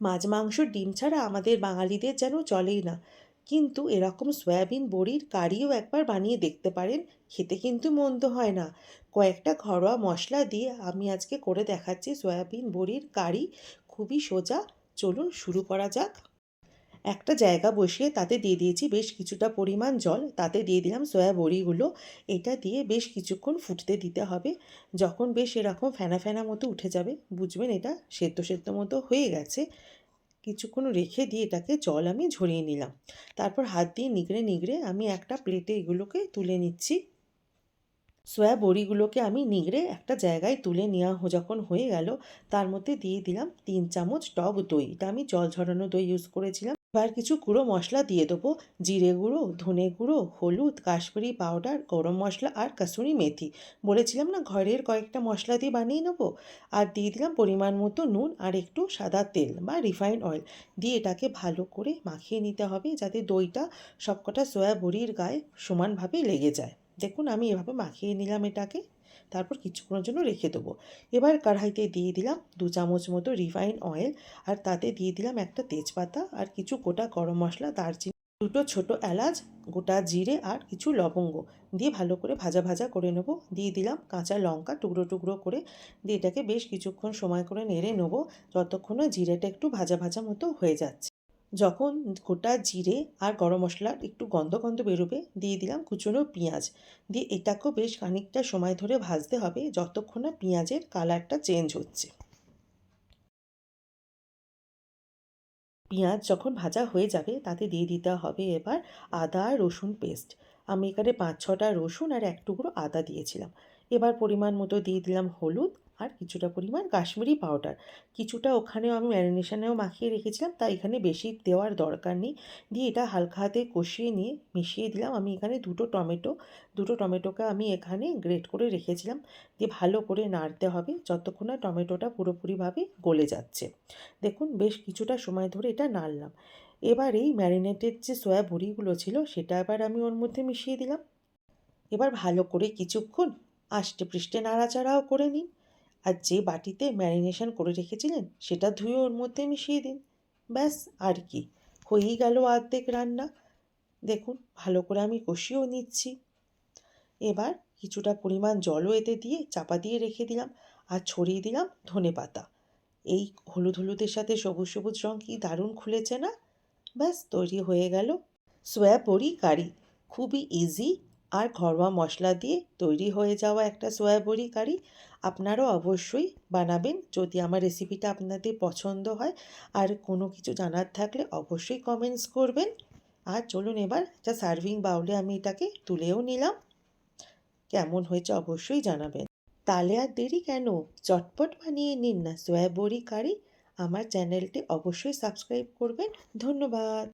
মাছ মাংস ডিম ছাড়া আমাদের বাঙালিদের যেন চলেই না। কিন্তু এরকম সয়াবিন বড়ির কারিও একবার বানিয়ে দেখতে পারেন, খেতে কিন্তু মন্দ হয় না। কয়েকটা ঘরোয়া মশলা দিয়ে আমি আজকে করে দেখাচ্ছি সয়াবিন বড়ির কারি, খুবই সোজা। চলুন শুরু করা যাক। একটা জায়গা বসিয়ে তাতে দিয়ে দিয়েছি বেশ কিছুটা পরিমাণ জল। তাতে দিয়ে দিলাম সয়া বড়িগুলো। এটা দিয়ে বেশ কিছুক্ষণ ফুটতে দিতে হবে। যখন বেশ এরকম ফেনা ফেনা মতো উঠে যাবে, বুঝবেন এটা সেদ্ধ সেদ্ধ মতো হয়ে গেছে। কিছুক্ষণ রেখে দিয়ে এটাকে জল আমি ঝরিয়ে নিলাম। তারপর হাত দিয়ে নিগড়ে নিগড়ে আমি একটা প্লেটে এগুলোকে তুলে নিচ্ছি। সয়া বড়িগুলোকে আমি নিগড়ে একটা জায়গায় তুলে নেওয়া হো যখন হয়ে গেল, তার মধ্যে দিয়ে দিলাম তিন চামচ টক দই। এটা আমি জল ঝরানো দই ইউজ করেছিলাম। এবার কিছু গুঁড়ো মশলা দিয়ে দেবো। জিরে গুঁড়ো, ধনে গুঁড়ো, হলুদ, কাশ্মীরি পাউডার গরম মশলা আর কাসুরি মেথি। বলেছিলাম না ঘরের কয়েকটা মশলা দিয়ে বানিয়ে নেব? আর দিয়ে দিলাম পরিমাণ মতো নুন আর একটু সাদা তেল বা রিফাইন্ড অয়েল দিয়ে এটাকে ভালো করে মাখিয়ে নিতে হবে যাতে দইটা সবকটা সয়া বড়ির গায়ে সমানভাবে লেগে যায়। দেখুন, আমি এভাবে মাখিয়ে নিলাম এটাকে, তারপর কিছুক্ষণের জন্য রেখে দেবো। এবার কড়াইতে দিয়ে দিলাম দু চামচ মতো রিফাইন অয়েল, আর তাতে দিয়ে দিলাম একটা তেজপাতা আর কিছু গোটা গরম মশলা, দারচিনি, দুটো ছোট এলাচ, গোটা জিরে আর কিছু লবঙ্গ দিয়ে ভালো করে ভাজা ভাজা করে নেব। দিয়ে দিলাম কাঁচা লঙ্কা টুকরো টুকরো করে, দিয়ে এটাকে বেশ কিছুক্ষণ সময় করে নেড়ে নেব, যতক্ষণ জিরেটা একটু ভাজা ভাজা মতো হয়ে যাচ্ছে। যখন গোটা জিরে আর গরম মশলার একটু গন্ধ গন্ধ বেরোবে, দিয়ে দিলাম কুচনো পেঁয়াজ। দিয়ে এটাকেও বেশ খানিকটা সময় ধরে ভাজতে হবে যতক্ষণ না পেঁয়াজের কালারটা চেঞ্জ হচ্ছে। পেঁয়াজ যখন ভাজা হয়ে যাবে, তাতে দিয়ে দিতে হবে এবার আদা আর রসুন পেস্ট আমি এখানে পাঁচ ছটা রসুন আর এক টুকরো আদা দিয়েছিলাম। এবার পরিমাণ মতো দিয়ে দিলাম হলুদ। আর কিছুটা পরিমাণ কাশ্মীরি পাউডার কিছুটা ওখানেও আমি ম্যারিনেশনেও মাখিয়ে রেখেছিলাম তাই এখানে বেশি দেওয়ার দরকার নেই। দিয়ে এটা হালকা হাতে কষিয়ে নিয়ে মিশিয়ে দিলাম। আমি এখানে দুটো টমেটো, দুটো টমেটোকে আমি এখানে গ্রেট করে রেখেছিলাম। দিয়ে ভালো করে নাড়তে হবে যতক্ষণ না টমেটোটা পুরোপুরিভাবে গলে যাচ্ছে। দেখুন, বেশ কিছুটা সময় ধরে এটা নাড়লাম। এবার এই ম্যারিনেটেড যে সয়া বড়িগুলো ছিল, সেটা এবার আমি ওর মধ্যে মিশিয়ে দিলাম। এবার ভালো করে কিছুক্ষণ আষ্টে পৃষ্ঠে নাড়াচাড়াও করে নিন। আর যে বাটিতে ম্যারিনেশন করে রেখেছিলেন, সেটা ধুয়ে ওর মধ্যে মিশিয়ে দিন। ব্যাস, আর কি। হয়েই গেল অর্ধেক রান্না। দেখুন, ভালো করে আমি কষিয়েও নিচ্ছি। এবার কিছুটা পরিমাণ জলও এতে দিয়ে চাপা দিয়ে রেখে দিলাম আর ছড়িয়ে দিলাম ধনে পাতা। এই হলুদ হলুদের সাথে সবুজ সবুজ রঙ কি দারুণ খুলেছে না? ব্যাস, তৈরি হয়ে গেল। সোয়া বড়ি কারি। খুবই ইজি আর ঘরোয়া মশলা দিয়ে তৈরি হয়ে যাওয়া একটা সোয়া বড়ি কারি আপনারাও অবশ্যই বানাবেন। যদি আমার রেসিপিটা আপনাদের পছন্দ হয় আর কোনো কিছু জানার থাকলে অবশ্যই কমেন্টস করবেন। আর চলুন এবার যা সার্ভিং বাউলে আমি এটাকে তুলেও নিলাম। কেমন হয়েছে অবশ্যই জানাবেন। তাহলে আর দেরি কেন? চটপট বানিয়ে নিন না সোয়া বড়ি কারি আমার চ্যানেলটি অবশ্যই সাবস্ক্রাইব করবেন। ধন্যবাদ।